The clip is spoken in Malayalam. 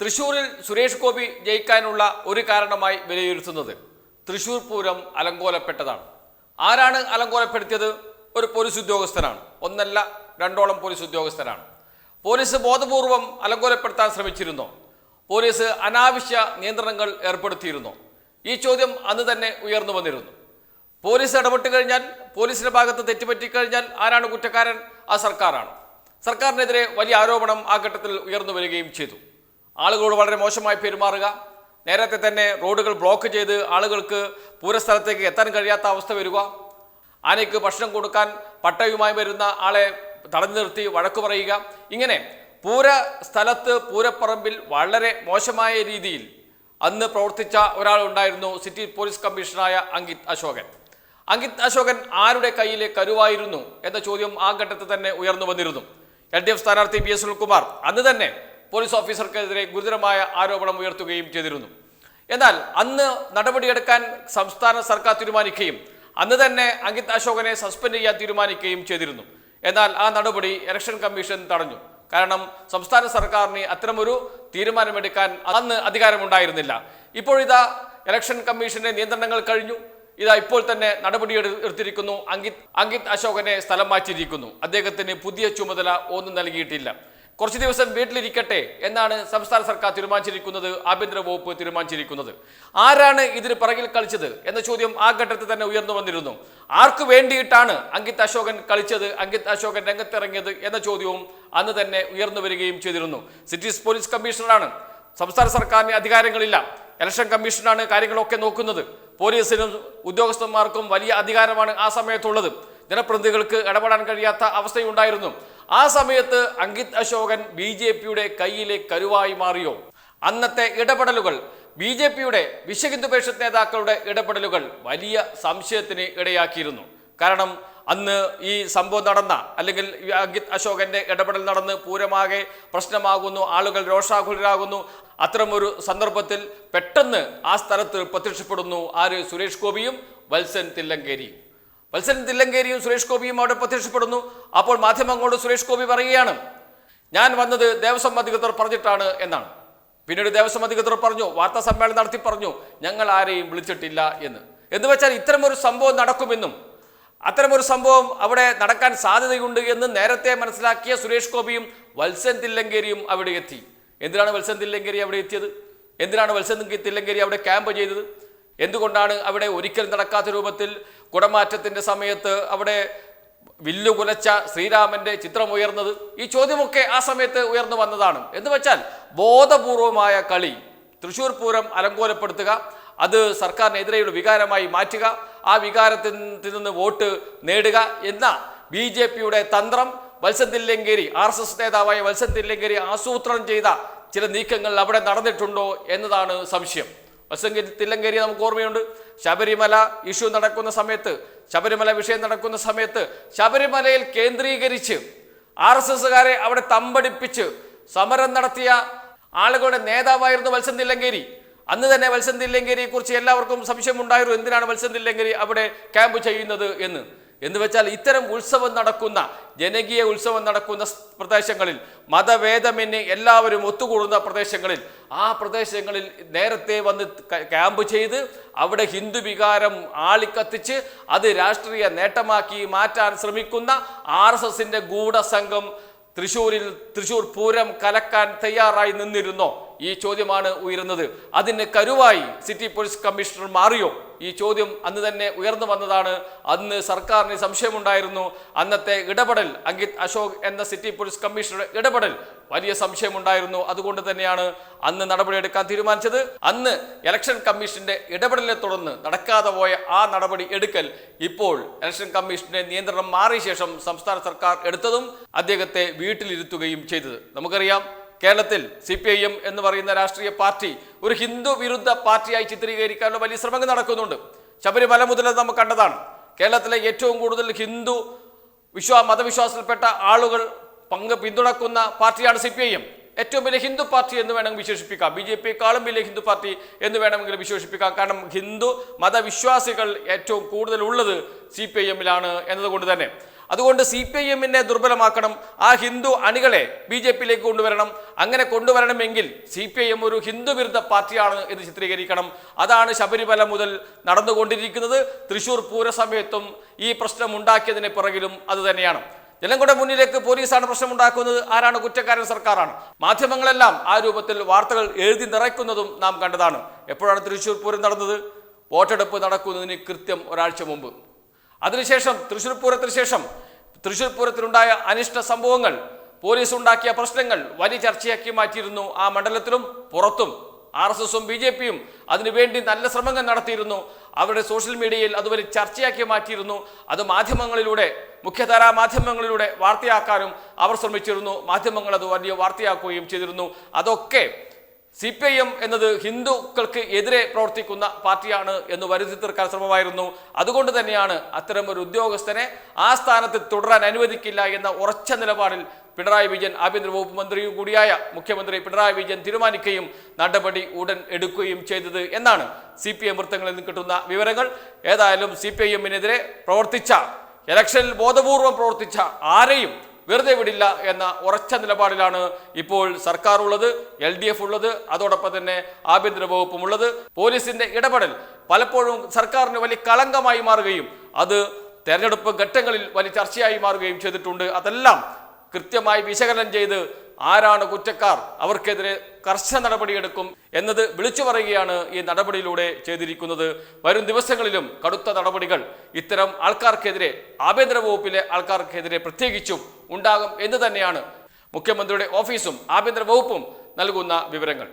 തൃശൂരിൽ സുരേഷ് ഗോപി ജയിക്കാനുള്ള ഒരു കാരണമായി വിലയിരുത്തുന്നത് തൃശൂർ പൂരം അലങ്കോലപ്പെട്ടതാണ്. ആരാണ് അലങ്കോലപ്പെടുത്തിയത്? ഒരു പോലീസ് ഉദ്യോഗസ്ഥനാണ്. ഒന്നല്ല രണ്ടോളം പോലീസ് ഉദ്യോഗസ്ഥനാണ് പോലീസ് ബോധപൂർവം അലങ്കോലപ്പെടുത്താൻ ശ്രമിച്ചിരുന്നു. പോലീസ് അനാവശ്യ നിയന്ത്രണങ്ങൾ ഏർപ്പെടുത്തിയിരുന്നു. ഈ ചോദ്യം അന്ന് തന്നെ ഉയർന്നു വന്നിരുന്നു. പോലീസ് ഇടപെട്ട് കഴിഞ്ഞാൽ പോലീസിന്റെ ഭാഗത്ത് തെറ്റുപറ്റിക്കഴിഞ്ഞാൽ ആരാണ് കുറ്റക്കാരൻ? ആ സർക്കാരാണ്. സർക്കാരിനെതിരെ വലിയ ആരോപണം ആ ഘട്ടത്തിൽ ഉയർന്നു വരികയും ചെയ്തു. ആളുകളോട് വളരെ മോശമായി പെരുമാറുക. നേരത്തെ തന്നെ റോഡുകൾ ബ്ലോക്ക് ചെയ്ത് ആളുകൾക്ക് പൂരസ്ഥലത്തേക്ക് എത്താൻ കഴിയാത്ത അവസ്ഥ വരിക. ആനയ്ക്ക് ഭക്ഷണം കൊടുക്കാൻ പട്ടയുമായി വരുന്ന ആളെ തടഞ്ഞു നിർത്തി വഴക്കു പറയുക. ഇങ്ങനെ പൂര സ്ഥലത്ത് പൂരപ്പറമ്പിൽ വളരെ മോശമായ രീതിയിൽ അന്ന് പ്രവർത്തിച്ച ഒരാളുണ്ടായിരുന്നു സിറ്റി പോലീസ് കമ്മീഷണറായ അങ്കിത് അശോകൻ. അങ്കിത് അശോകൻ ആരുടെ കയ്യിലെ കരുവായിരുന്നു എന്ന ചോദ്യം ആ ഘട്ടത്തിൽ തന്നെ ഉയർന്നു വന്നിരുന്നു. എൽ ഡി എഫ് സ്ഥാനാർത്ഥി ബി എസ് സുനിൽകുമാർ അന്ന് തന്നെ പോലീസ് ഓഫീസർക്കെതിരെ ഗുരുതരമായ ആരോപണം ഉയർത്തുകയും ചെയ്തിരുന്നു. എന്നാൽ അന്ന് നടപടിയെടുക്കാൻ സംസ്ഥാന സർക്കാർ തീരുമാനിക്കുകയും അന്ന് തന്നെ അങ്കിത് അശോകനെ സസ്പെൻഡ് ചെയ്യാൻ തീരുമാനിക്കുകയും ചെയ്തിരുന്നു. എന്നാൽ ആ നടപടി ഇലക്ഷൻ കമ്മീഷൻ തടഞ്ഞു. കാരണം സംസ്ഥാന സർക്കാരിന് അത്തരമൊരു തീരുമാനമെടുക്കാൻ അന്ന് അധികാരമുണ്ടായിരുന്നില്ല. ഇപ്പോഴിതാ ഇലക്ഷൻ കമ്മീഷന്റെ നിയന്ത്രണങ്ങൾ കഴിഞ്ഞു. ഇതാ ഇപ്പോൾ തന്നെ നടപടി എടുത്തിരിക്കുന്നു. അങ്കിത് അങ്കിത് അശോകനെ സ്ഥലം മാറ്റിയിരിക്കുന്നു. അദ്ദേഹത്തിന് പുതിയ ചുമതല ഒന്നും നൽകിയിട്ടില്ല. കുറച്ച് ദിവസം വീട്ടിലിരിക്കട്ടെ എന്നാണ് സംസ്ഥാന സർക്കാർ തീരുമാനിച്ചിരിക്കുന്നത് ആഭ്യന്തര വകുപ്പ് തീരുമാനിച്ചിരിക്കുന്നത്. ആരാണ് ഇതിന് പിറകിൽ കളിച്ചത് എന്ന ചോദ്യം ആ ഘട്ടത്തിൽ തന്നെ ഉയർന്നു വന്നിരുന്നു. ആർക്കു വേണ്ടിയിട്ടാണ് അങ്കിത് അശോകൻ കളിച്ചത് അങ്കിത് അശോകൻ രംഗത്തിറങ്ങിയത് എന്ന ചോദ്യവും അന്ന് തന്നെ ഉയർന്നു വരികയും ചെയ്തിരുന്നു. സിറ്റീസ് പോലീസ് കമ്മീഷണറാണ്. സംസ്ഥാന സർക്കാരിന് അധികാരങ്ങളില്ല. ഇലക്ഷൻ കമ്മീഷനാണ് കാര്യങ്ങളൊക്കെ നോക്കുന്നത്. പോലീസിനും ഉദ്യോഗസ്ഥന്മാർക്കും വലിയ അധികാരമാണ് ആ സമയത്തുള്ളത്. ജനപ്രതിനിധികൾക്ക് ഇടപെടാൻ കഴിയാത്ത അവസ്ഥയുണ്ടായിരുന്നു. ആ സമയത്ത് അങ്കിത് അശോകൻ ബി ജെ പിയുടെ കയ്യിലെ കരുവായി മാറിയോ? അന്നത്തെ ഇടപെടലുകൾ ബി ജെ പിയുടെ വിശ്വഹിന്ദു നേതാക്കളുടെ ഇടപെടലുകൾ വലിയ സംശയത്തിന് ഇടയാക്കിയിരുന്നു. കാരണം അന്ന് ഈ സംഭവം നടന്ന അല്ലെങ്കിൽ അങ്കിത് അശോകന്റെ ഇടപെടൽ നടന്ന് പൂരമാകെ പ്രശ്നമാകുന്നു ആളുകൾ രോഷാകുലരാകുന്നു. അത്തരമൊരു സന്ദർഭത്തിൽ പെട്ടെന്ന് ആ സ്ഥലത്ത് പ്രത്യക്ഷപ്പെടുന്നു ആര്? സുരേഷ് ഗോപിയും വത്സൻ തില്ലങ്കേരിയും. വത്സൻ തില്ലങ്കേരിയും സുരേഷ് ഗോപിയും അവിടെ പ്രത്യക്ഷപ്പെടുന്നു. അപ്പോൾ മാധ്യമങ്ങളോട് സുരേഷ് ഗോപി പറയുകയാണ് ഞാൻ വന്നത് ദേവസ്വം അധികൃതർ പറഞ്ഞിട്ടാണ് എന്നാണ്. പിന്നീട് ദേവസ്വം അധികൃതർ പറഞ്ഞു വാർത്താ സമ്മേളനം നടത്തി പറഞ്ഞു ഞങ്ങൾ ആരെയും വിളിച്ചിട്ടില്ല എന്ന്. എന്ന് വെച്ചാൽ ഇത്തരമൊരു സംഭവം നടക്കുമെന്നും അത്തരമൊരു സംഭവം അവിടെ നടക്കാൻ സാധ്യതയുണ്ട് എന്ന് നേരത്തെ മനസ്സിലാക്കിയ സുരേഷ് ഗോപിയും വത്സൻ തില്ലങ്കേരിയും അവിടെ എത്തി. എന്തിനാണ് വത്സൻ തില്ലങ്കേരി അവിടെ എത്തിയത്? എന്തിനാണ് വത്സൻ തില്ലങ്കേരി അവിടെ ക്യാമ്പ് ചെയ്തത്? എന്തുകൊണ്ടാണ് അവിടെ ഒരിക്കലും നടക്കാത്ത രൂപത്തിൽ കുടമാറ്റത്തിന്റെ സമയത്ത് അവിടെ വില്ലു കുലച്ച ശ്രീരാമന്റെ ചിത്രം ഉയർന്നത്? ഈ ചോദ്യമൊക്കെ ആ സമയത്ത് ഉയർന്നു വന്നതാണ്. എന്ന് വെച്ചാൽ ബോധപൂർവമായ കളി തൃശൂർ പൂരം അലങ്കോലപ്പെടുത്തുക അത് സർക്കാരിനെതിരെയുള്ള വികാരമായി മാറ്റുക ആ വികാരത്തിൽ നിന്ന് വോട്ട് നേടുക എന്ന ബി ജെ പിയുടെ തന്ത്രം Valsan Thillankeri R S S നേതാവായ വത്സൻ തില്ലങ്കേരി ആസൂത്രണം ചെയ്ത ചില നീക്കങ്ങൾ അവിടെ നടന്നിട്ടുണ്ടോ എന്നതാണ് സംശയം. വത്സൻ തില്ലങ്കേരി നമുക്ക് ഓർമ്മയുണ്ട്. ശബരിമല ഇഷ്യൂ നടക്കുന്ന സമയത്ത് ശബരിമല വിഷയം നടക്കുന്ന സമയത്ത് ശബരിമലയിൽ കേന്ദ്രീകരിച്ച് ആർ എസ് എസുകാരെ അവിടെ തമ്പടിപ്പിച്ച് സമരം നടത്തിയ ആളുകളുടെ നേതാവായിരുന്നു വത്സൻ തില്ലങ്കേരി. അന്ന് തന്നെ വത്സൻ കുറിച്ച് എല്ലാവർക്കും സംശയമുണ്ടായിരുന്നു എന്തിനാണ് വത്സൻ തില്ലങ്കേരി അവിടെ ക്യാമ്പ് ചെയ്യുന്നത് എന്ന്. എന്ന് വെച്ചാൽ ഇത്തരം ഉത്സവം നടക്കുന്ന ജനകീയ ഉത്സവം നടക്കുന്ന പ്രദേശങ്ങളിൽ മതഭേദമെന്ന് എല്ലാവരും ഒത്തുകൂടുന്ന പ്രദേശങ്ങളിൽ ആ പ്രദേശങ്ങളിൽ നേരത്തെ വന്ന് ക്യാമ്പ് ചെയ്ത് അവിടെ ഹിന്ദു വികാരം ആളിക്കത്തിച്ച് അത് രാഷ്ട്രീയ നേട്ടമാക്കി മാറ്റാൻ ശ്രമിക്കുന്ന ആർ എസ് എസിന്റെ ഗൂഢസംഘം തൃശൂരിൽ തൃശൂർ പൂരം കലക്കാൻ തയ്യാറായി നിന്നിരുന്നോ. ഈ ചോദ്യമാണ് ഉയരുന്നത്. അതിന് കരുവായി സിറ്റി പോലീസ് കമ്മീഷണർ മാറിയോ? ഈ ചോദ്യം അന്ന് തന്നെ ഉയർന്നു വന്നതാണ്. അന്ന് സർക്കാരിന് സംശയമുണ്ടായിരുന്നു. അന്നത്തെ ഇടപെടൽ അങ്കിത് അശോക് എന്ന സിറ്റി പോലീസ് കമ്മീഷണറുടെ ഇടപെടൽ വലിയ സംശയമുണ്ടായിരുന്നു. അതുകൊണ്ട് തന്നെയാണ് അന്ന് നടപടിയെടുക്കാൻ തീരുമാനിച്ചത്. അന്ന് ഇലക്ഷൻ കമ്മീഷന്റെ ഇടപെടലിനെ തുടർന്ന് നടക്കാതെ പോയ ആ നടപടി എടുക്കൽ ഇപ്പോൾ ഇലക്ഷൻ കമ്മീഷന്റെ നിയന്ത്രണം മാറിയ ശേഷം സംസ്ഥാന സർക്കാർ എടുത്തതും അദ്ദേഹത്തെ വീട്ടിലിരുത്തുകയും ചെയ്തത്. നമുക്കറിയാം കേരളത്തിൽ സി പി ഐ എം എന്ന് പറയുന്ന രാഷ്ട്രീയ പാർട്ടി ഒരു ഹിന്ദു വിരുദ്ധ പാർട്ടിയായി ചിത്രീകരിക്കാനുള്ള വലിയ ശ്രമങ്ങൾ നടക്കുന്നുണ്ട്. ശബരിമല മുതൽ നമ്മൾ കണ്ടതാണ്. കേരളത്തിലെ ഏറ്റവും കൂടുതൽ ഹിന്ദു വിശ്വാ മതവിശ്വാസത്തിൽപ്പെട്ട ആളുകൾ പങ്ക് പിന്തുണക്കുന്ന പാർട്ടിയാണ് സി പി ഐ എം. ഏറ്റവും വലിയ ഹിന്ദു പാർട്ടി എന്ന് വേണമെങ്കിൽ വിശേഷിപ്പിക്കാം. ബി ജെ പിക്കാളും വലിയ ഹിന്ദു പാർട്ടി എന്ന് വേണമെങ്കിൽ വിശേഷിപ്പിക്കാം. കാരണം ഹിന്ദു മതവിശ്വാസികൾ ഏറ്റവും കൂടുതൽ ഉള്ളത് സി പി ഐ എമ്മിലാണ് എന്നതുകൊണ്ട് തന്നെ. അതുകൊണ്ട് സി പി ഐ എമ്മിനെ ദുർബലമാക്കണം. ആ ഹിന്ദു അണികളെ ബി ജെ പിയിലേക്ക് കൊണ്ടുവരണം. അങ്ങനെ കൊണ്ടുവരണമെങ്കിൽ സി പി ഐ എം ഒരു ഹിന്ദു വിരുദ്ധ പാർട്ടിയാണ് എന്ന് ചിത്രീകരിക്കണം. അതാണ് ശബരിമല മുതൽ നടന്നുകൊണ്ടിരിക്കുന്നത്. തൃശൂർ പൂരസമയത്തും ഈ പ്രശ്നം ഉണ്ടാക്കിയതിന് പിറകിലും അതുതന്നെയാണ് ജനങ്ങളുടെ മുന്നിലേക്ക് പോലീസാണ് പ്രശ്നമുണ്ടാക്കുന്നത്. ആരാണ് കുറ്റക്കാരൻ? സർക്കാരാണ്. മാധ്യമങ്ങളെല്ലാം ആ രൂപത്തിൽ വാർത്തകൾ എഴുതി നിറയ്ക്കുന്നതും നാം കണ്ടതാണ്. എപ്പോഴാണ് തൃശ്ശൂർ പൂരം നടന്നത്? വോട്ടെടുപ്പ് നടക്കുന്നതിന് കൃത്യം ഒരാഴ്ച മുമ്പ്. അതിനുശേഷം തൃശ്ശൂർ പൂരത്തിന് ശേഷം തൃശ്ശൂർ പൂരത്തിലുണ്ടായ അനിഷ്ട സംഭവങ്ങൾ പോലീസ് ഉണ്ടാക്കിയ പ്രശ്നങ്ങൾ വലിയ ചർച്ചയാക്കി മാറ്റിയിരുന്നു ആ മണ്ഡലത്തിലും പുറത്തും. ആർ എസ് എസും ബി ജെ പിയും അതിനുവേണ്ടി നല്ല ശ്രമങ്ങൾ നടത്തിയിരുന്നു. അവരുടെ സോഷ്യൽ മീഡിയയിൽ അതുവരെ ചർച്ചയാക്കി മാറ്റിയിരുന്നു. അത് മാധ്യമങ്ങളിലൂടെ മുഖ്യധാരാ മാധ്യമങ്ങളിലൂടെ വാർത്തയാക്കാനും അവർ ശ്രമിച്ചിരുന്നു. മാധ്യമങ്ങൾ അത് വലിയ വാർത്തയാക്കുകയും ചെയ്തിരുന്നു. അതൊക്കെ സി പി ഐ എം എന്നത് ഹിന്ദുക്കൾക്ക് എതിരെ പ്രവർത്തിക്കുന്ന പാർട്ടിയാണ് എന്ന് വരുത്തി തീർക്കാൻ ശ്രമമായിരുന്നു. അതുകൊണ്ട് തന്നെയാണ് അത്തരം ഒരു ഉദ്യോഗസ്ഥനെ ആ സ്ഥാനത്ത് തുടരാൻ അനുവദിക്കില്ല എന്ന ഉറച്ച നിലപാടിൽ പിണറായി വിജയൻ ആഭ്യന്തര വകുപ്പ് മന്ത്രിയും കൂടിയായ മുഖ്യമന്ത്രി പിണറായി വിജയൻ തീരുമാനിക്കുകയും നടപടി ഉടൻ എടുക്കുകയും ചെയ്തത് എന്നാണ് സി പി എം വൃത്തങ്ങളിൽ നിന്ന് കിട്ടുന്ന വിവരങ്ങൾ. ഏതായാലും സി പി ഐ എമ്മിനെതിരെ പ്രവർത്തിച്ച ഇലക്ഷനിൽ ബോധപൂർവം പ്രവർത്തിച്ച ആരെയും വെറുതെ വിടില്ല എന്ന ഉറച്ച നിലപാടിലാണ് ഇപ്പോൾ സർക്കാർ ഉള്ളത് എൽ ഡി എഫ് ഉള്ളത് അതോടൊപ്പം തന്നെ ആഭ്യന്തര വകുപ്പും ഉള്ളത്. പോലീസിന്റെ ഇടപെടൽ പലപ്പോഴും സർക്കാരിന് വലിയ കളങ്കമായി മാറുകയും അത് തെരഞ്ഞെടുപ്പ് ഘട്ടങ്ങളിൽ വലിയ ചർച്ചയായി മാറുകയും ചെയ്തിട്ടുണ്ട്. അതെല്ലാം കൃത്യമായി വിശകലനം ചെയ്ത് ആരാണ് കുറ്റക്കാർ അവർക്കെതിരെ കർശന നടപടിയെടുക്കും എന്നത് വിളിച്ചു പറയുകയാണ് ഈ നടപടിയിലൂടെ ചെയ്തിരിക്കുന്നത്. വരും ദിവസങ്ങളിലും കടുത്ത നടപടികൾ ഇത്തരം ആൾക്കാർക്കെതിരെ ആഭ്യന്തര വകുപ്പിലെ ആൾക്കാർക്കെതിരെ പ്രത്യേകിച്ചും ഉണ്ടാകും എന്ന് തന്നെയാണ് മുഖ്യമന്ത്രിയുടെ ഓഫീസും ആഭ്യന്തര വകുപ്പും നൽകുന്ന വിവരങ്ങൾ.